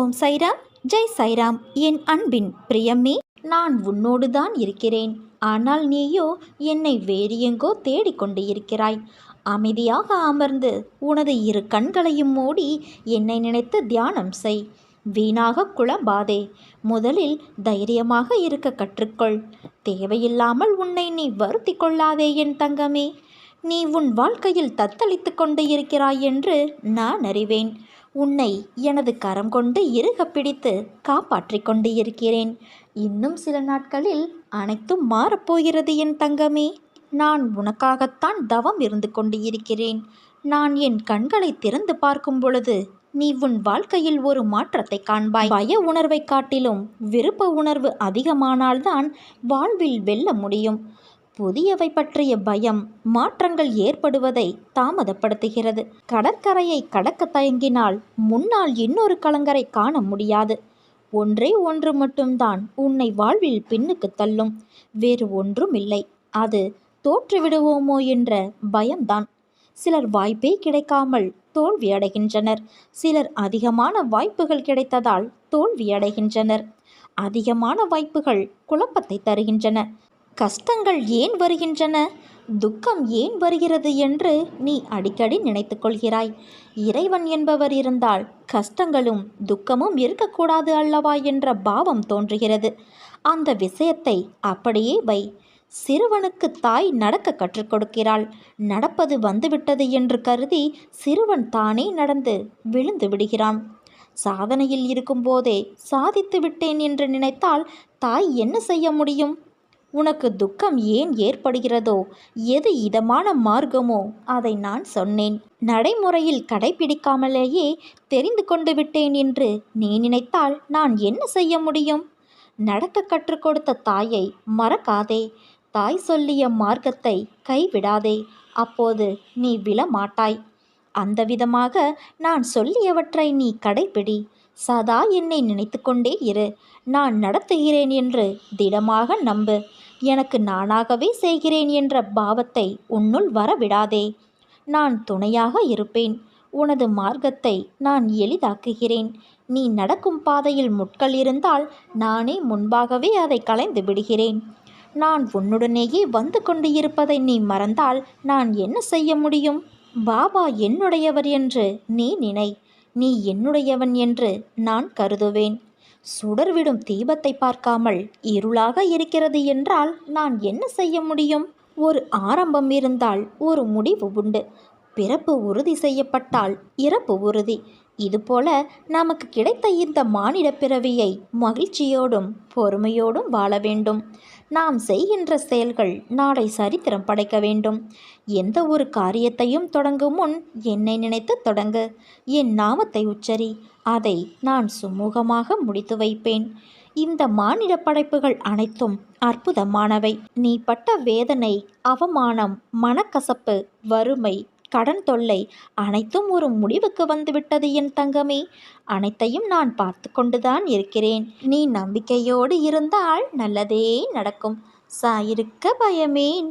ஓம் சைராம் ஜெய் சைராம். என் அன்பின் பிரியமே நான் உன்னோடு தான் இருக்கிறேன். ஆனால் நீயோ என்னை வேறு எங்கோ தேடிக்கொண்டு இருக்கிறாய் அமைதியாக அமர்ந்து உனது இரு கண்களையும் மூடி என்னை நினைத்து தியானம் செய். வீணாக குழம்பாதே முதலில் தைரியமாக இருக்க கற்றுக்கொள். தேவையில்லாமல் உன்னை நீ வருத்தி கொள்ளாதே என் தங்கமே. நீ உன் வாழ்க்கையில் தத்தளித்து கொண்டு இருக்கிறாய் என்று நான் அறிவேன். உன்னை எனது கரம் கொண்டு இறுக பிடித்து காப்பாற்றிக் கொண்டு இருக்கிறேன். இன்னும் சில நாட்களில் அனைத்தும் மாறப்போகிறது என் தங்கமே. நான் உனக்காகத்தான் தவம் இருந்து கொண்டு இருக்கிறேன். நான் என் கண்களை திறந்து பார்க்கும் பொழுது நீ உன் வாழ்க்கையில் ஒரு மாற்றத்தை காண்பாய். பய உணர்வை காட்டிலும் விருப்ப உணர்வு அதிகமானால்தான் வாழ்வில் வெல்ல முடியும். புதியவை பற்றிய பயம் மாற்றங்கள் ஏற்படுவதை தாமதப்படுத்துகிறது. கடற்கரையை கடக்க தயங்கினால் முன்னால் இன்னொரு கலங்கரை காண முடியாது. ஒன்றே ஒன்று மட்டும்தான் உன்னை வாழ்வில் பின்னுக்கு தள்ளும். வேறு ஒன்றும் இல்லை அது தோற்றுவிடுவோமோ என்ற பயம்தான். சிலர் வாய்ப்பே கிடைக்காமல் தோல்வி அடைகின்றனர். சிலர் அதிகமான வாய்ப்புகள் கிடைத்ததால் தோல்வி அடைகின்றனர். அதிகமான வாய்ப்புகள் குழப்பத்தை தருகின்றன. கஷ்டங்கள் ஏன் வருகின்றன? துக்கம் ஏன் வருகிறது என்று நீ அடிக்கடி நினைத்து கொள்கிறாய் இறைவன் என்பவர் இருந்தால் கஷ்டங்களும் துக்கமும் இருக்கக்கூடாது அல்லவா என்ற பாவம் தோன்றுகிறது. அந்த விஷயத்தை அப்படியே வை. சிறுவனுக்கு தாய் நடக்க கற்றுக் கொடுக்கிறாள். நடப்பது வந்துவிட்டது என்று கருதி சிறுவன் தானே நடந்து விழுந்து விடுகிறான். சாதனையில் இருக்கும்போதே சாதித்து விட்டேன் என்று நினைத்தால் தாய் என்ன செய்ய முடியும்? உனக்கு துக்கம் ஏன் ஏற்படுகிறதோ? எது இதமான மார்க்கமோ? அதை நான் சொன்னேன். நடைமுறையில் கடைபிடிக்காமலேயே தெரிந்து கொண்டு விட்டேன் என்று நீ நினைத்தால் நான் என்ன செய்ய முடியும்? நடக்க கற்றுக் கொடுத்த தாயை மறக்காதே. தாய் சொல்லிய மார்க்கத்தை கைவிடாதே. அப்போது நீ விழமாட்டாய். அந்த விதமாக நான் சொல்லியவற்றை நீ கடைபிடி சதா என்னை நினைத்து கொண்டே இரு. நான் நடத்துகிறேன் என்று திடமாக நம்பு. எனக்கு நானாகவே செய்கிறேன் என்ற பாவத்தை உன்னுள் வரவிடாதே. நான் துணையாக இருப்பேன். உனது மார்க்கத்தை நான் எளிதாக்குகிறேன். நீ நடக்கும் பாதையில் முட்கள் இருந்தால் நானே முன்பாகவே அதை களைந்து விடுகிறேன். நான் உன்னுடனேயே வந்து கொண்டு இருப்பதை நீ மறந்தால் நான் என்ன செய்ய முடியும்? பாபா என்னுடையவர் என்று நீ நினை. நீ என்னுடையவன் என்று நான் கருதுவேன். சுடர்விடும் தீபத்தை பார்க்காமல் இருளாக இருக்கிறது என்றால் நான் என்ன செய்ய முடியும்? ஒரு ஆரம்பம் இருந்தால் ஒரு முடிவு உண்டு. பிறப்பு உறுதி செய்யப்பட்டால் இறப்பு உறுதி. இதுபோல நமக்கு கிடைத்த இந்த மானிட பிறவியை மகிழ்ச்சியோடும் பொறுமையோடும் வாழ வேண்டும். நாம் செய்கின்ற செயல்கள் நாளை சரித்திரம் படைக்க வேண்டும். எந்த ஒரு காரியத்தையும் தொடங்கும் முன் என்னை நினைத்து தொடங்கு. என் நாமத்தை உச்சரி. அதை நான் சுமூகமாக முடித்து வைப்பேன். இந்த மானிட படைப்புகள் அனைத்தும் அற்புதமானவை. நீ பட்ட வேதனை அவமானம் மனக்கசப்பு வறுமை கடன் தொல்லை அனைத்தும் ஒரு முடிவுக்கு வந்துவிட்டது என் தங்கமே. அனைத்தையும் நான் பார்த்து கொண்டுதான் இருக்கிறேன். நீ நம்பிக்கையோடு இருந்தால் நல்லதே நடக்கும். சாயிருக்க பயமேன்.